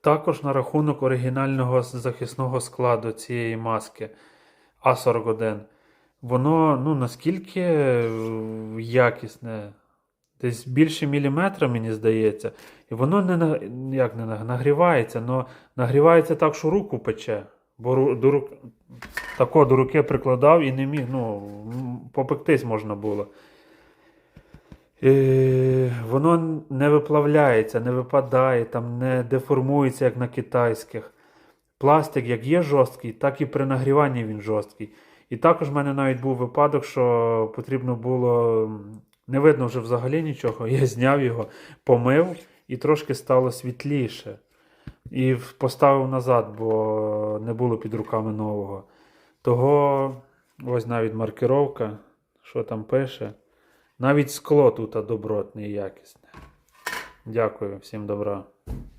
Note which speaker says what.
Speaker 1: також на рахунок оригінального захисного складу цієї маски А41. Воно ну, наскільки е, якісне, десь більше міліметра, мені здається. І воно не як не нагрівається, але нагрівається так, що руку пече. Бо до рук... тако до руки прикладав і не міг, ну, попектись можна було. Е, воно не виплавляється, не випадає, там не деформується, як на китайських. Пластик як є жорсткий, так і при нагріванні він жорсткий. І також в мене навіть був випадок, що потрібно було. Не видно вже взагалі нічого. Я зняв його, помив і трошки стало світліше. І поставив назад, бо не було під руками нового. Того ось навіть маркировка, що там пише. Навіть скло тут добротне і якісне. Дякую, всім добра.